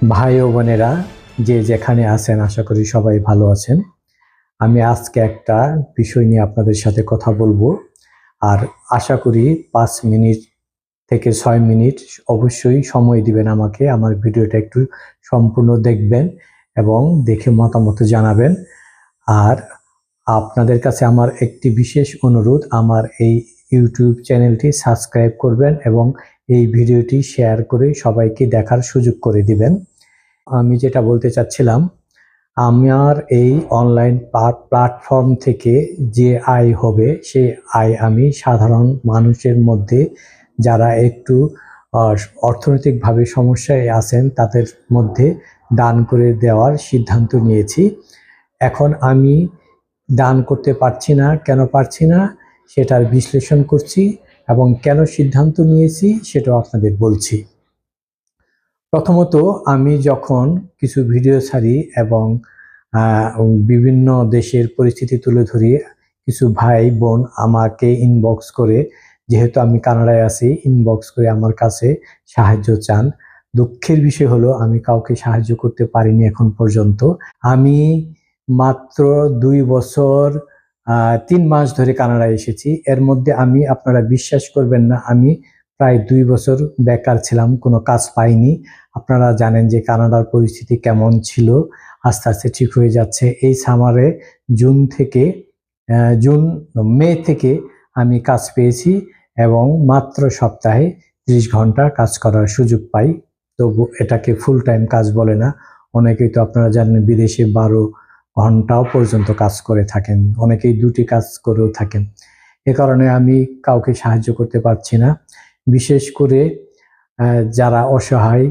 ভাই ও বোনেরা, যে যেখানে আছেন, আশা করি সবাই ভালো আছেন। আমি আজকে একটা বিষয় নিয়ে আপনাদের সাথে কথা বলব। আর আশা করি পাঁচ মিনিট থেকে ছয় মিনিট অবশ্যই সময় দিবেন আমাকে। আমার ভিডিওটা একটু সম্পূর্ণ দেখবেন এবং দেখে মতামত জানাবেন। আর আপনাদের কাছে আমার একটি বিশেষ অনুরোধ, আমার এই ইউটিউব চ্যানেলটি সাবস্ক্রাইব করবেন এবং এই ভিডিওটি শেয়ার করে সবাইকে দেখার সুযোগ করে দিবেন। আমি যেটা বলতে চাচ্ছিলাম, আমার এই অনলাইন প্ল্যাটফর্ম থেকে যে আয় হবে সেই আয় আমি সাধারণ মানুষের মধ্যে যারা একটু অর্থনৈতিকভাবে সমস্যায় আছেন, তাদের মধ্যে দান করে দেওয়ার সিদ্ধান্ত নিয়েছি। এখন আমি দান করতে পারছি না, কেন পারছি না, সেটার বিশ্লেষণ করছি এবং কেন সিদ্ধান্ত নিয়েছি, সেটাও আপনাদের বলছি। প্রথমত আমি যখন কিছু ভিডিও ছাড়ি এবং বিভিন্ন দেশের পরিস্থিতি তুলে ধরি, কিছু ভাই বোন আমাকে ইনবক্স করে, যেহেতু আমি কানাডায় আছি ইনবক্স করে আমার কাছে সাহায্য চান। দুঃখের বিষয় হলো আমি কাউকে সাহায্য করতে পারিনি এখন পর্যন্ত। আমি মাত্র দুই বছর তিন মাস ধরে কানাডায় এসেছি। এর মধ্যে আমি, আপনারা বিশ্বাস করবেন না, আমি প্রায় দুই বছর বেকার ছিলাম, কোনো কাজ পাইনি। আপনারা জানেন যে কানাডার পরিস্থিতি কেমন ছিল, আস্তে আস্তে ঠিক হয়ে যাচ্ছে। এই সামারে জুন থেকে জুন মে থেকে আমি কাজ পেয়েছি এবং মাত্র সপ্তাহে ত্রিশ ঘণ্টা কাজ করার সুযোগ পাই। তবু এটাকে ফুল টাইম কাজ বলে না। অনেকেই তো আপনারা জানেন বিদেশে বারো ঘন্টাও পর্যন্ত কাজ করে থাকেন, অনেকেই দুটি কাজ করেও থাকেন। এ কারণে আমি কাউকে সাহায্য করতে পারছি না। বিশেষ করে যারা অসহায়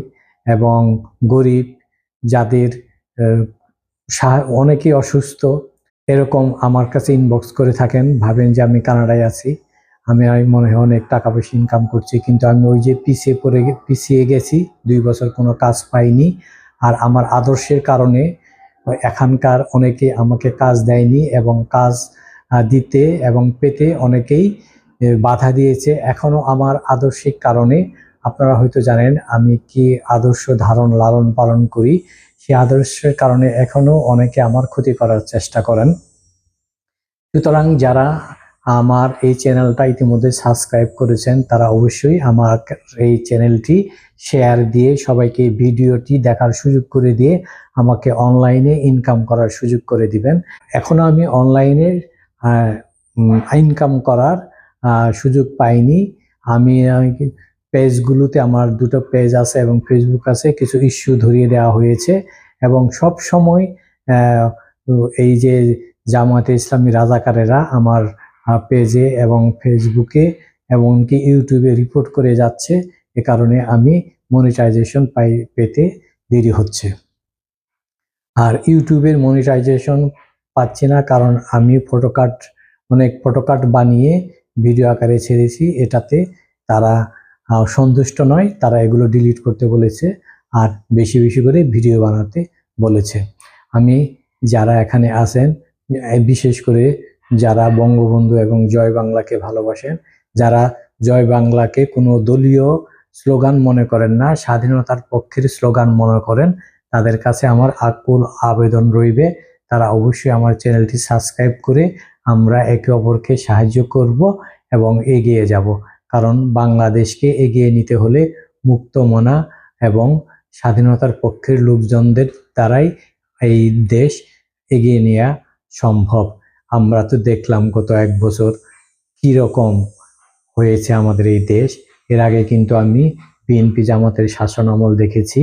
এবং গরিব, যাদের অনেকেই অসুস্থ, এরকম আমার কাছে ইনবক্স করে থাকেন, ভাবেন যে আমি কানাডায় আছি, আমি মনে হয় অনেক টাকা পয়সা ইনকাম করছি, কিন্তু আমি ওই যে পিছিয়ে পড়ে পিছিয়ে গেছি, দুই বছর কোনো কাজ পাইনি, আর আমার আদর্শের কারণে এখানকার অনেকে আমাকে কাজ দেয়নি এবং কাজ দিতে এবং পেতে অনেকেই বাধা দিয়েছে। এখনও আমার আদর্শিক কারণে আপনারা হয়তো জানেন আমি কি আদর্শ ধারণ, লালন পালন করি। সেই আদর্শের কারণে এখনও অনেকে আমার ক্ষতি করার চেষ্টা করেন। সুতরাং যারা আমার এই চ্যানেলটা ইতিমধ্যে সাবস্ক্রাইব করেছেন, তারা অবশ্যই আমার এই চ্যানেলটি শেয়ার দিয়ে সবাইকে ভিডিওটি দেখার সুযোগ করে দিয়ে আমাকে অনলাইনে ইনকাম করার সুযোগ করে দিবেন। এখনও আমি অনলাইনে ইনকাম করার সুযোগ পাইনি। আমি পেজগুলোতে আমার দুটো পেজ আছে এবং ফেসবুক আছে, কিছু ইস্যু ধরিয়ে দেওয়া হয়েছে এবং সব সময় এই যে জামাতে ইসলামী রাজাকারেরা আমার পেজে এবং ফেসবুকে এমনকি ইউটিউবে রিপোর্ট করে যাচ্ছে, এ কারণে আমি মনিটাইজেশন পাই, পেতে দেরি হচ্ছে। আর ইউটিউবের মনিটাইজেশন পাচ্ছি না কারণ আমি ফটোকার্ড অনেক ফটোকার্ড বানিয়ে ভিডিও আকারে ছেড়েছি, এটাতে তারা সন্তুষ্ট নয়, তারা এগুলো ডিলিট করতে বলেছে আর বেশি বেশি করে ভিডিও বানাতে বলেছে। আমি যারা এখানে আছেন বিশেষ করে যারা বঙ্গবন্ধু এবং জয় বাংলাকে ভালোবাসেন, যারা জয় বাংলাকে কোনো দলীয় স্লোগান মনে করেন না, স্বাধীনতার পক্ষের স্লোগান মনে করেন, তাদের কাছে আমার আকুল আবেদন রইবে। তারা অবশ্যই আমার চ্যানেলটি সাবস্ক্রাইব করে আমরা একে অপরকে সাহায্য করব এবং এগিয়ে যাব। কারণ বাংলাদেশকে এগিয়ে নিতে হলে মুক্ত মনা এবং স্বাধীনতার পক্ষের লোকজনদের দ্বারাই এই দেশ এগিয়ে নেওয়া সম্ভব। আমরা তো দেখলাম গত এক বছর কি রকম হয়েছে আমাদের এই দেশ। এর আগে কিন্তু আমি বিএনপি জামাতের শাসন আমল দেখেছি।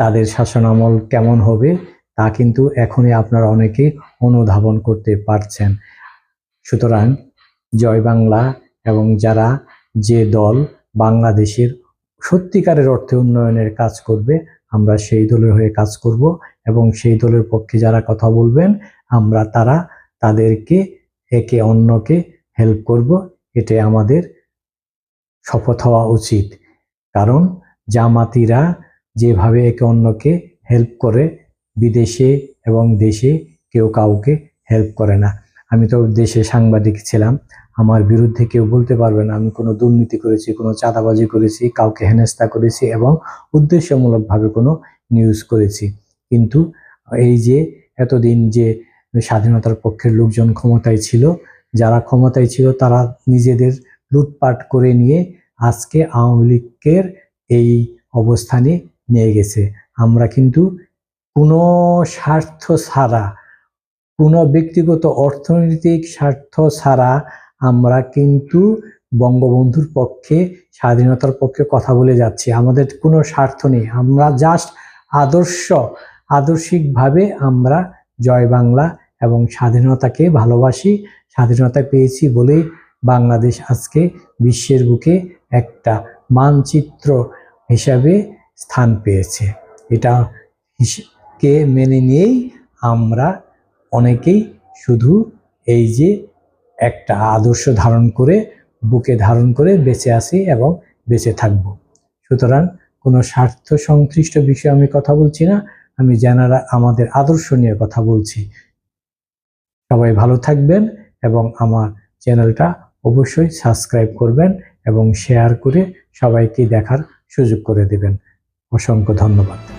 তাদের শাসন আমল কেমন হবে তা কিন্তু এখনই আপনারা অনেকে অনুধাবন করতে পারছেন। সুতরাং জয় বাংলা এবং যারা যে দল বাংলাদেশের সত্যিকারের অর্থে উন্নয়নের কাজ করবে, আমরা সেই দলের হয়ে কাজ করব এবং সেই দলের পক্ষে যারা কথা বলবেন, আমরা তারা তাদেরকে একে অন্যকে হেল্প করব। এটাই আমাদের শপথ হওয়া উচিত। কারণ জামাতিরা যেভাবে একে অন্যকে হেল্প করে বিদেশে এবং দেশে কেউ কাউকে হেল্প করে না। আমি তো দেশে সাংবাদিক ছিলাম। আমার বিরুদ্ধে কেউ বলতে পারবে না। আমি কোনো দুর্নীতি করেছি, কোনো চাঁদাবাজি করেছি, কাউকে হেনস্থা করেছি এবং উদ্দেশ্যমূলকভাবে কোনো নিউজ করেছি। কিন্তু এই যে এতদিন যে স্বাধীনতার পক্ষের লোকজন ক্ষমতায় ছিল, যারা ক্ষমতায় ছিল, তারা নিজেদের লুটপাট করে নিয়ে আজকে আওয়ামী লীগের এই অবস্থানে নিয়ে গেছে। আমরা কিন্তু কোনো স্বার্থ ছাড়া, কোনো ব্যক্তিগত অর্থনৈতিক স্বার্থ ছাড়া আমরা কিন্তু বঙ্গবন্ধুর পক্ষে, স্বাধীনতার পক্ষে কথা বলে যাচ্ছি। আমাদের কোনো স্বার্থ নেই। আমরা জাস্ট আদর্শ, আদর্শিকভাবে আমরা জয় বাংলা এবং স্বাধীনতাকে ভালোবাসি, স্বাধীনতা পেয়েছি বলেই বাংলাদেশ আজকে বিশ্বের বুকে একটা মানচিত্র হিসাবে স্থান পেয়েছে। এটা কে মেনে নিয়েই আমরা অনেকেই শুধু এই যে একটা আদর্শ ধারণ করে, বুকে ধারণ করে বেঁচে আছি এবং বেঁচে থাকব। সুতরাং কোনো স্বার্থ সংশ্লিষ্ট বিষয়ে আমি কথা বলছি না, আমি জানারা আমাদের আদর্শ নিয়ে কথা বলছি। সবাই ভালো থাকবেন এবং আমার চ্যানেলটা অবশ্যই সাবস্ক্রাইব করবেন এবং শেয়ার করে সবাইকে দেখার সুযোগ করে দেবেন। অসংখ্য ধন্যবাদ।